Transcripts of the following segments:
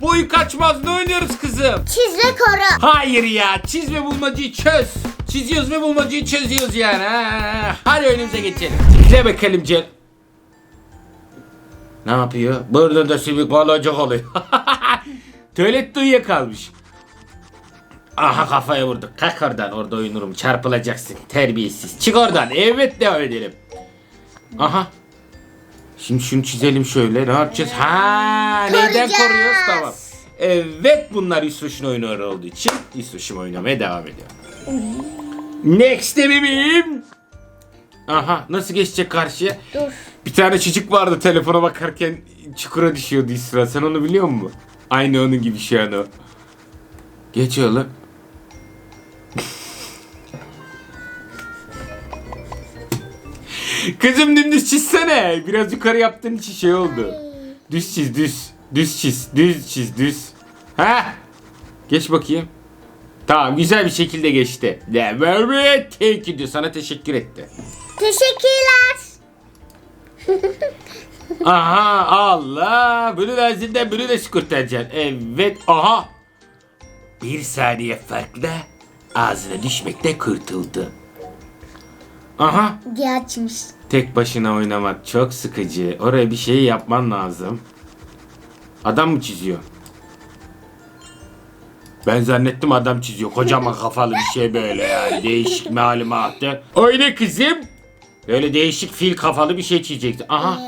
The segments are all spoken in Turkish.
Boyu kaçmaz ne oynuyoruz kızım? Çiz ve koru. Hayır ya çiz ve bulmacayı çöz. Çiziyoruz ve bulmacayı çözüyoruz yani. Ha. Hadi önümüze geçelim. Tıkla bakalım Cel. Ne yapıyor? Burada da sivik olacak oluyor. Tuvalette uyuyakalmış. Aha kafaya vurduk. Kalk oradan orada oynurum. Çarpılacaksın. Terbiyesiz. Çık oradan. Evet devam edelim. Aha. Şimdi şunu çizelim şöyle. Ne yapacağız? Ha, Koruyacağız. koruyoruz? Tamam. Evet bunlar İsveç'in oyunları olduğu için İsveç'im oynamaya devam ediyor. Next bebeğim. Aha nasıl geçecek karşıya? Dur. Bir tane çocuk vardı telefona bakarken çukura düşüyordu İsra. Sen onu biliyor musun? Aynı onun gibi şu an o. Geç oğlum. Kızım dümdüz çizsene. Biraz yukarı yaptığın için şey oldu. Düz çiz düz. Düz çiz. Düz çiz düz. Ha? Geç bakayım. Tamam güzel bir şekilde geçti. Very thank you diyor. Sana teşekkür etti. Teşekkürler. Aha Allah. Bunu da zinden bunu da kurtaracaksın. Evet. Aha. Bir saniye farkla ağzına düşmekte kurtuldu. Aha. diye açmış. Tek başına oynamak çok sıkıcı. Oraya bir şey yapman lazım. Adam mı çiziyor? Ben zannettim adam çiziyor. Kocaman kafalı bir şey böyle yani. Değişik malumatı. Oyna kızım. Böyle değişik fil kafalı bir şey çizecekti. Aha.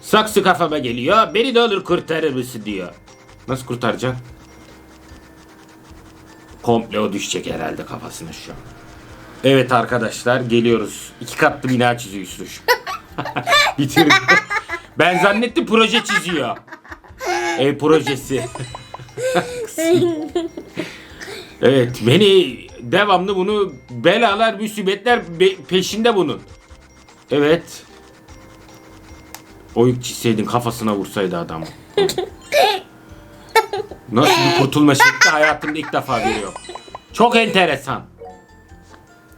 Saksı kafama geliyor. Beni de olur kurtarır mısın diyor. Nasıl kurtaracaksın? Komple o düşecek herhalde kafasına şu an. Evet arkadaşlar geliyoruz. İki katlı bina çiziyor Yusuf. Bitirdim. ben zannettim proje çiziyor. Ev projesi. evet beni devamlı bunu belalar musibetler be- peşinde bunun. Evet. Oyuk çizseydin kafasına vursaydı adamı. Nasıl bir kurtulma şekli hayatımda ilk defa görüyorum. Çok enteresan.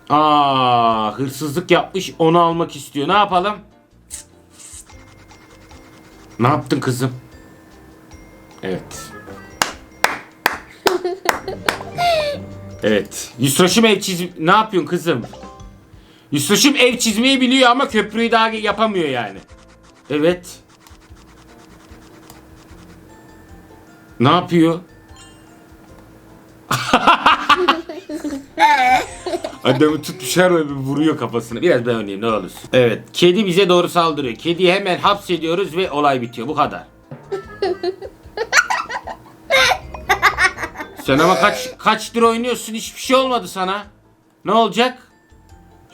Aa, hırsızlık yapmış onu almak istiyor. Ne yapalım? Ne yaptın kızım? Evet. Evet. Yusraş'ım ev çiz... Ne yapıyorsun kızım? Yusraş'ım ev çizmeyi biliyor ama köprüyü daha yapamıyor yani. Evet. Ne yapıyor? Adamı tutmuşlar ve bir vuruyor kafasına. Biraz ben oynayayım ne olursun. Evet. Kedi bize doğru saldırıyor. Kediyi hemen hapsediyoruz ve olay bitiyor. Bu kadar. Sen ama kaç kaçtır oynuyorsun hiçbir şey olmadı sana. Ne olacak?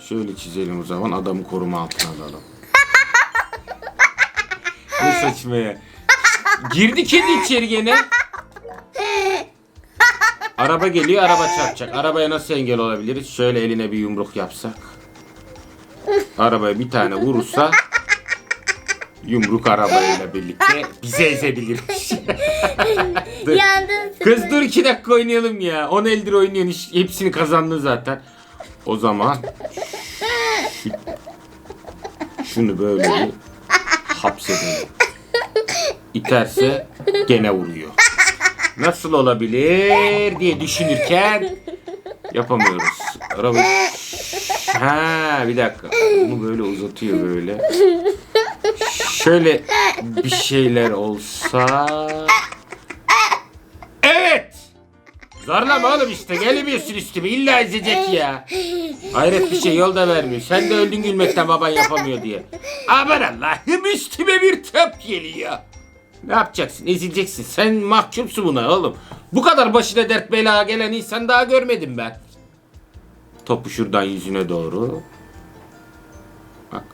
Şöyle çizelim o zaman adamı koruma altına alalım. ne saçma ya. Girdi kedi içeri gene. Araba geliyor araba çarpacak. Arabaya nasıl engel olabiliriz? Şöyle eline bir yumruk yapsak. Arabaya bir tane vurursa yumruk arabayla birlikte bizi ezebilirmiş. Dur. Yandın. Kız dur iki dakika oynayalım ya. 10 eldir oynuyorsun. hiç- Hepsini kazandın zaten. O zaman şu- şunu böyle bir hapsedelim. İterse gene vuruyor. Nasıl olabilir diye düşünürken yapamıyoruz. Araba Ha bir dakika. Bunu böyle uzatıyor böyle. Şöyle bir şeyler olsa Evet. Zorlama oğlum işte gelemiyorsun üstüme illa ezecek ya. Hayret bir şey yol da vermiyor. Sen de öldün gülmekten baban yapamıyor diye. Aman Allah'ım üstüme bir top geliyor. Ne yapacaksın? Ezileceksin. Sen mahkumsun buna oğlum. Bu kadar başına dert bela gelen insan daha görmedim ben. Topu şuradan yüzüne doğru. Bak.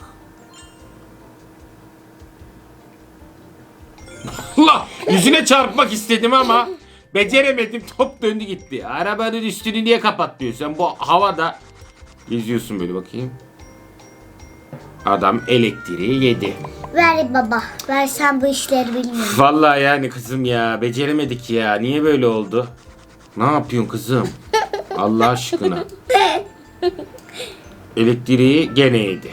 Allah! Yüzüne çarpmak istedim ama beceremedim. Top döndü gitti. Arabanın üstünü niye kapattın sen? Bu havada geziyorsun böyle bakayım. Adam elektriği yedi. Ver baba. Ver sen bu işleri bilmiyorsun. Vallahi yani kızım ya beceremedik ya. Niye böyle oldu? Ne yapıyorsun kızım? Allah aşkına. Elektriği gene yedi.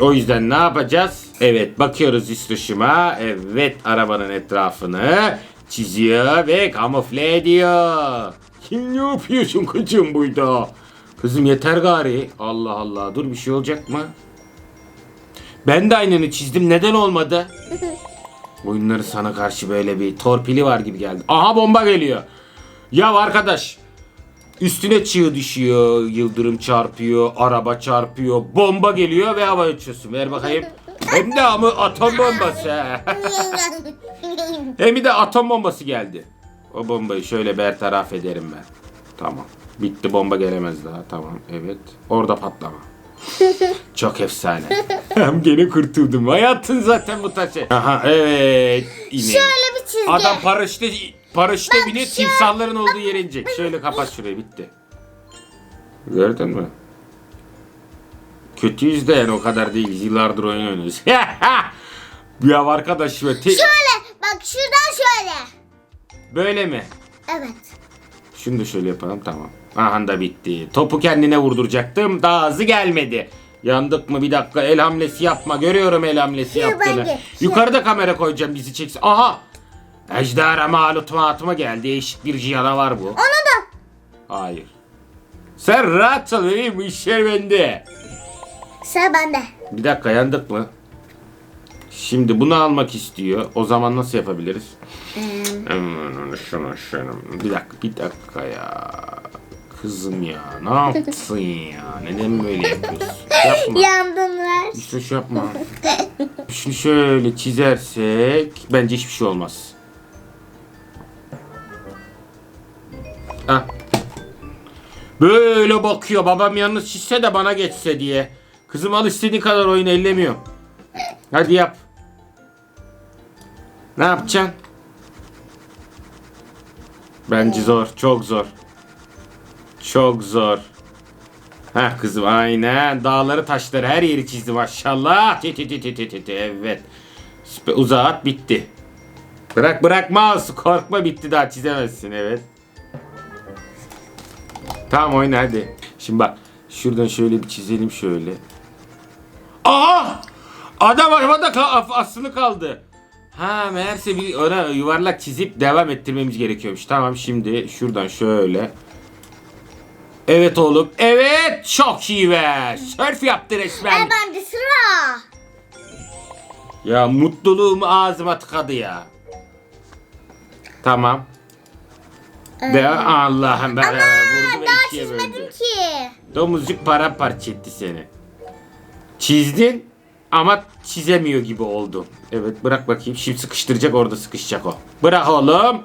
O yüzden ne yapacağız? Evet bakıyoruz üst dışıma. Evet arabanın etrafını çiziyor ve kamufle ediyor. Kim ne yapıyorsun kızım burada? Kızım yeter gari. Allah Allah dur bir şey olacak mı? Ben de aynını çizdim neden olmadı? Oyunları sana karşı böyle bir torpili var gibi geldi. Aha bomba geliyor. Ya arkadaş üstüne çığ düşüyor, yıldırım çarpıyor, araba çarpıyor, bomba geliyor ve hava uçuyorsun. Ver bakayım. Hem de ama atom bombası. Hem de atom bombası geldi. O bombayı şöyle bertaraf ederim ben. Tamam. Bitti bomba gelemez daha. Tamam. Evet. Orada patlama. Çok efsane. Hem gene kurtuldum. Hayatın zaten bu taşı. Aha evet. İnelim. Şöyle bir çizgi. Adam paraşüte paraşüte Bak binip şu- timsahların olduğu yere inecek. Şöyle kapat şurayı bitti. Gördün mü? Kötüyüz de yani o kadar değil. Yıllardır oyun oynuyoruz. ya arkadaş te- Şöyle bak şuradan şöyle. Böyle mi? Evet. Şunu da şöyle yapalım tamam. Aha da bitti. Topu kendine vurduracaktım. Daha hızlı gelmedi. Yandık mı bir dakika el hamlesi yapma. Görüyorum el hamlesi Şu yaptığını. bence, şu. Yukarıda kamera koyacağım bizi çeksin. Aha! Ejderha malutumatıma geldi. Değişik bir canavar bu. Onu da. Hayır. Sen rahat ol bebeğim bu işler bende. Sıra bende. Bir dakika yandık mı? Şimdi bunu almak istiyor. O zaman nasıl yapabiliriz? Şunu. Bir dakika bir dakika ya. Kızım ya ne yaptın ya? Neden böyle yapıyorsun? Yapma. Yandım ver. İşte şu yapma. Şunu şöyle çizersek bence hiçbir şey olmaz. Ha. Böyle bakıyor babam yalnız çizse de bana geçse diye. Kızım al istediğin kadar oyun ellemiyor. Hadi yap. Ne yapacaksın? Bence zor, çok zor. Çok zor. Heh kızım aynen. Dağları taşları her yeri çizdi maşallah. Evet. Uzağa at bitti. Bırak bırak mouse. Korkma bitti daha çizemezsin evet. Tamam oyna hadi. Şimdi bak. Şuradan şöyle bir çizelim şöyle. Aha! Adam havada ka- asılı kaldı. Ha meğerse bir ona yuvarlak çizip devam ettirmemiz gerekiyormuş. Tamam şimdi şuradan şöyle. Evet oğlum. Evet. Çok iyi be. Sörf yaptı E resmen. bende sıra. Ya mutluluğumu ağzıma tıkadı ya. Tamam. Ve Allah'ım ben Ama vurdu ve daha çizmedim böldü. ki. Domuzcuk paramparça etti seni. Çizdin ama çizemiyor gibi oldu. Evet bırak bakayım. Şimdi sıkıştıracak orada sıkışacak o. Bırak oğlum.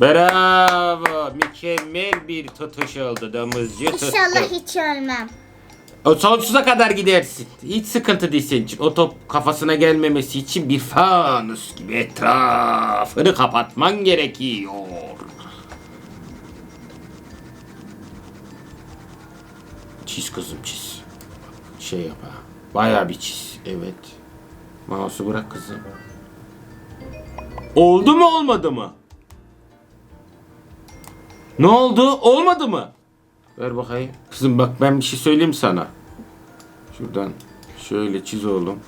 Bravo. Mükemmel bir tutuş oldu domuzcu tuttu. İnşallah hiç ölmem. O sonsuza kadar gidersin. Hiç sıkıntı değil senin için. O top kafasına gelmemesi için bir fanus gibi etrafını kapatman gerekiyor. Çiz kızım çiz. Şey yap ha. Bayağı bir çiz. Evet. Mouse'u bırak kızım. Oldu mu olmadı mı? Ne oldu? Olmadı mı? Ver bakayım. Kızım bak ben bir şey söyleyeyim sana. Şuradan şöyle çiz oğlum.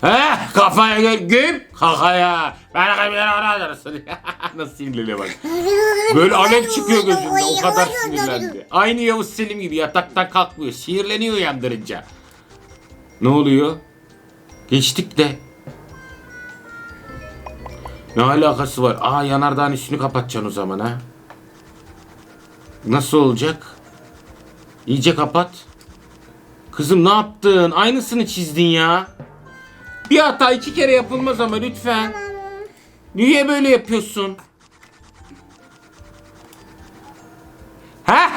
Heh kafaya gör güm kakaya. Ben. Nasıl sinirleniyor bak. Böyle alev çıkıyor gözünde o kadar sinirlendi. Aynı Yavuz Selim gibi yataktan kalkmıyor. Sinirleniyor uyandırınca. Ne oluyor? Geçtik de. Ne alakası var? Aa yanardağın üstünü kapatacaksın o zaman ha. Nasıl olacak? İyice kapat. Kızım ne yaptın? Aynısını çizdin ya. Bir hata iki kere yapılmaz ama lütfen. Niye böyle yapıyorsun? Heh.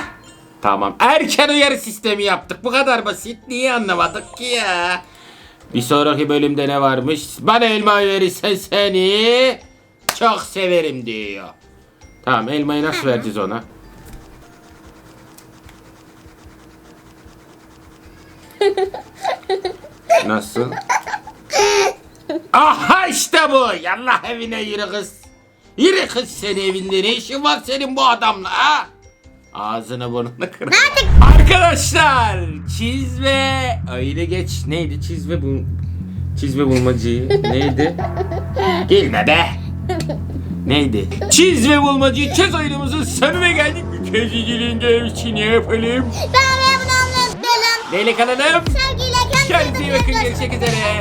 Tamam. Erken uyarı sistemi yaptık. Bu kadar basit. Niye anlamadık ki ya? Bir sonraki bölümde ne varmış? Bana elma verirsen seni çok severim diyor. Tamam elmayı nasıl vereceğiz ona? Nasıl? Aha işte bu. Yallah evine yürü kız. Yürü kız seni evinde. Ne işin var senin bu adamla ha? Ağzını burnunu kırarım. Arkadaşlar çiz ve öyle geç neydi çiz ve bul çiz ve bulmacayı neydi? Gelme be. Neydi? Çiz ve bulmacayı çöz oyunumuzun sonuna geldik. Ülkeciliğin için ne yapalım? Ben ve bunu anlatalım. Hanım. Sevgiyle Kendinize iyi bakın. Görüşmek üzere.